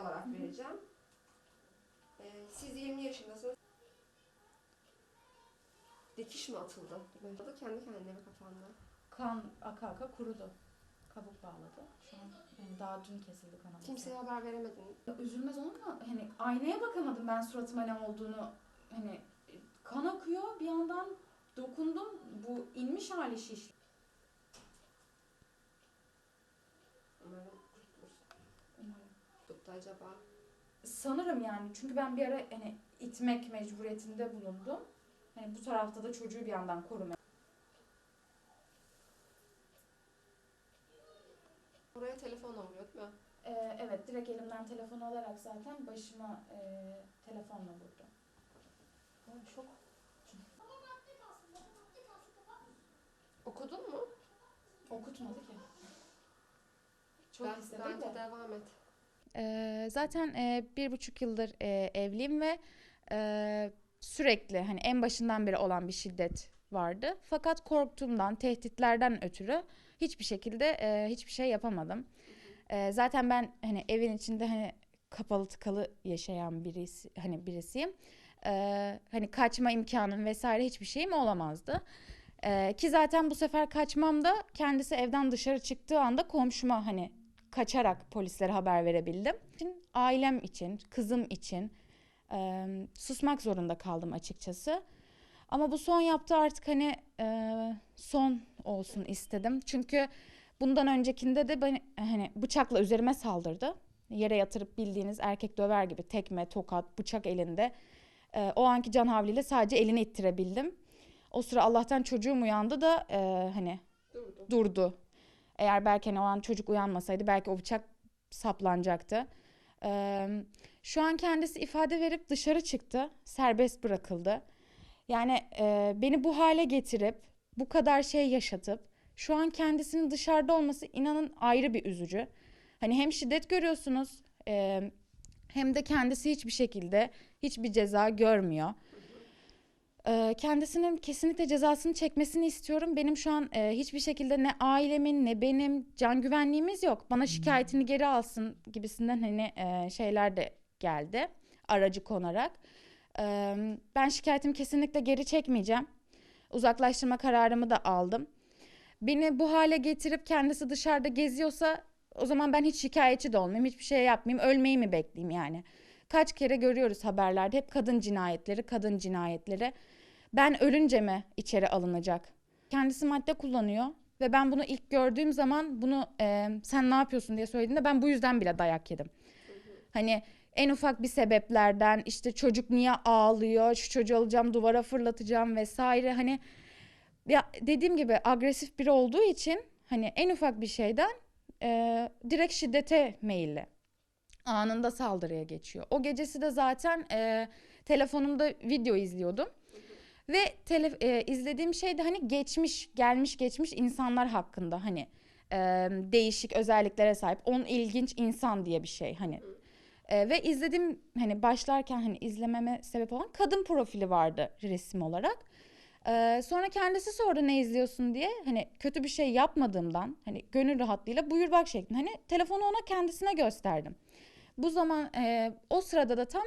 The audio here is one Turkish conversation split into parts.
olarak vereceğim. Ee, siz 20 yaşındasınız. Dikiş mi atıldı? Böyle kendi kendine mi kapandı? Kan aka aka kurudu. Kabuk bağladı. Şu an yani daha dün kesildi kanaması. Kimseye haber veremedin. Ya Üzülmez olur mu? Hani aynaya bakamadım ben suratıma ne olduğunu. Hani kan akıyor bir yandan dokundum. Bu inmiş hali şiş. Tuttu acaba. Sanırım yani çünkü ben bir ara hani itmek mecburiyetinde bulundum. Hani bu tarafta da çocuğu bir yandan korumaya. Oraya telefonla vuruyor değil mi? Ee, evet direkt elimden telefonu alarak zaten başıma e, telefonla vurdu. Ay, Şok. Okudun mu? Okutmadı ki. Çok ben, istedim bence de. devam et. Ee, zaten e, bir buçuk yıldır e, evliyim ve e, sürekli hani en başından beri olan bir şiddet vardı. Fakat korktuğumdan, tehditlerden ötürü hiçbir şekilde e, hiçbir şey yapamadım. E, zaten ben hani evin içinde hani kapalı tıkalı yaşayan birisi hani birisiyim. E, hani kaçma imkanım vesaire hiçbir şeyim olamazdı. E, ki zaten bu sefer kaçmam da kendisi evden dışarı çıktığı anda komşuma hani kaçarak polislere haber verebildim. Ailem için, kızım için e, susmak zorunda kaldım açıkçası. Ama bu son yaptığı artık hani e, son olsun istedim. Çünkü bundan öncekinde de beni hani bıçakla üzerime saldırdı. Yere yatırıp bildiğiniz erkek döver gibi tekme, tokat, bıçak elinde. E, o anki can havliyle sadece elini ittirebildim. O sıra Allah'tan çocuğum uyandı da e, hani Durdu. durdu. Eğer belki hani o an çocuk uyanmasaydı belki o bıçak saplanacaktı. Ee, şu an kendisi ifade verip dışarı çıktı. Serbest bırakıldı. Yani e, beni bu hale getirip bu kadar şey yaşatıp şu an kendisinin dışarıda olması inanın ayrı bir üzücü. Hani hem şiddet görüyorsunuz e, hem de kendisi hiçbir şekilde hiçbir ceza görmüyor. Ee, Kendisinin kesinlikle cezasını çekmesini istiyorum. Benim şu an e, hiçbir şekilde ne ailemin ne benim can güvenliğimiz yok. Bana şikayetini geri alsın gibisinden hani e, şeyler de geldi aracı konarak. Ee, Ben şikayetimi kesinlikle geri çekmeyeceğim. Uzaklaştırma kararımı da aldım. Beni bu hale getirip kendisi dışarıda geziyorsa o zaman ben hiç şikayetçi de olmayayım, hiçbir şey yapmayayım, ölmeyi mi bekleyeyim yani? Kaç kere görüyoruz haberlerde hep kadın cinayetleri, kadın cinayetleri. Ben ölünce mi içeri alınacak? Kendisi madde kullanıyor ve ben bunu ilk gördüğüm zaman bunu e, sen ne yapıyorsun diye söylediğinde ben bu yüzden bile dayak yedim. Hani en ufak bir sebeplerden işte çocuk niye ağlıyor, şu çocuğu alacağım duvara fırlatacağım vesaire hani ya dediğim gibi agresif biri olduğu için hani en ufak bir şeyden e, direkt şiddete meyilli anında saldırıya geçiyor. O gecesi de zaten e, telefonumda video izliyordum. Ve tele, e, izlediğim şey de hani geçmiş, gelmiş geçmiş insanlar hakkında hani e, değişik özelliklere sahip 10 ilginç insan diye bir şey hani. E, ve izlediğim hani başlarken hani izlememe sebep olan kadın profili vardı resim olarak. E, sonra kendisi sordu ne izliyorsun diye hani kötü bir şey yapmadığımdan hani gönül rahatlığıyla buyur bak şeklinde hani telefonu ona kendisine gösterdim. Bu zaman e, o sırada da tam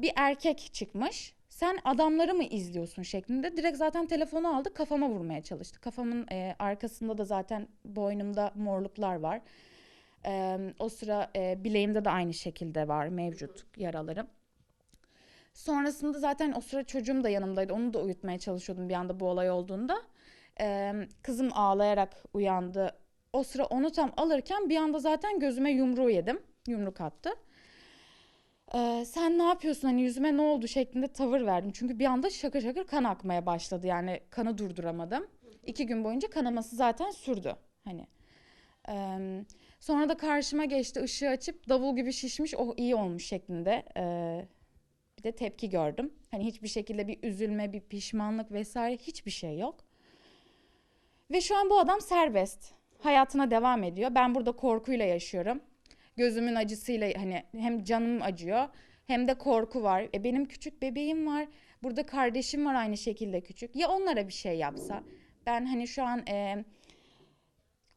bir erkek çıkmış. Sen adamları mı izliyorsun şeklinde. Direkt zaten telefonu aldı kafama vurmaya çalıştı. Kafamın e, arkasında da zaten boynumda morluklar var. E, o sıra e, bileğimde de aynı şekilde var mevcut yaralarım. Sonrasında zaten o sıra çocuğum da yanımdaydı. Onu da uyutmaya çalışıyordum bir anda bu olay olduğunda. E, kızım ağlayarak uyandı. O sıra onu tam alırken bir anda zaten gözüme yumruğu yedim. Yumruk attı. Ee, sen ne yapıyorsun hani yüzüme ne oldu şeklinde tavır verdim. Çünkü bir anda şakır şakır kan akmaya başladı. Yani kanı durduramadım. İki gün boyunca kanaması zaten sürdü. Hani. Ee, sonra da karşıma geçti ışığı açıp davul gibi şişmiş oh iyi olmuş şeklinde. Ee, bir de tepki gördüm. Hani hiçbir şekilde bir üzülme, bir pişmanlık vesaire hiçbir şey yok. Ve şu an bu adam serbest. Hayatına devam ediyor. Ben burada korkuyla yaşıyorum gözümün acısıyla hani hem canım acıyor hem de korku var. E benim küçük bebeğim var. Burada kardeşim var aynı şekilde küçük. Ya onlara bir şey yapsa? Ben hani şu an e,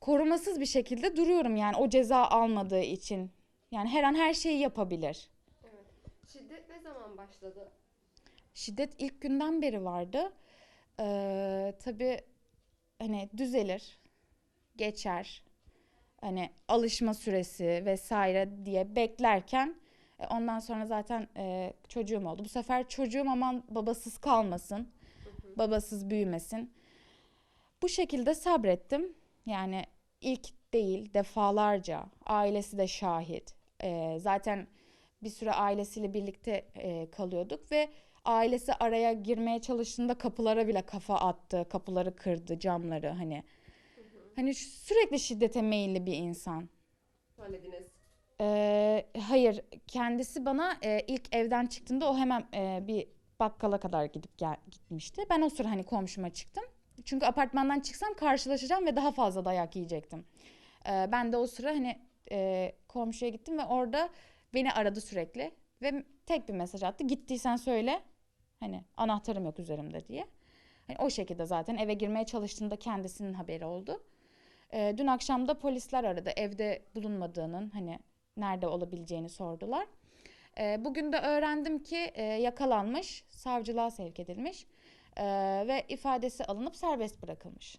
korumasız bir şekilde duruyorum yani o ceza almadığı için. Yani her an her şeyi yapabilir. Evet. Şiddet ne zaman başladı? Şiddet ilk günden beri vardı. Ee, tabii hani düzelir, geçer. Hani alışma süresi vesaire diye beklerken e, ondan sonra zaten e, çocuğum oldu. Bu sefer çocuğum aman babasız kalmasın, babasız büyümesin. Bu şekilde sabrettim. Yani ilk değil defalarca ailesi de şahit. Ee, zaten bir süre ailesiyle birlikte e, kalıyorduk ve ailesi araya girmeye çalıştığında kapılara bile kafa attı, kapıları kırdı, camları hani. Hani sürekli şiddete meyilli bir insan. Söylediniz. Ee, hayır, kendisi bana e, ilk evden çıktığında o hemen e, bir bakkala kadar gidip gel gitmişti. Ben o sıra hani komşuma çıktım. Çünkü apartmandan çıksam karşılaşacağım ve daha fazla dayak yiyecektim. Ee, ben de o sıra hani e, komşuya gittim ve orada beni aradı sürekli ve tek bir mesaj attı. Gittiysen söyle. Hani anahtarım yok üzerimde diye. Hani o şekilde zaten eve girmeye çalıştığında kendisinin haberi oldu. Ee, dün akşam da polisler aradı. Evde bulunmadığının hani nerede olabileceğini sordular. Ee, bugün de öğrendim ki e, yakalanmış, savcılığa sevk edilmiş e, ve ifadesi alınıp serbest bırakılmış.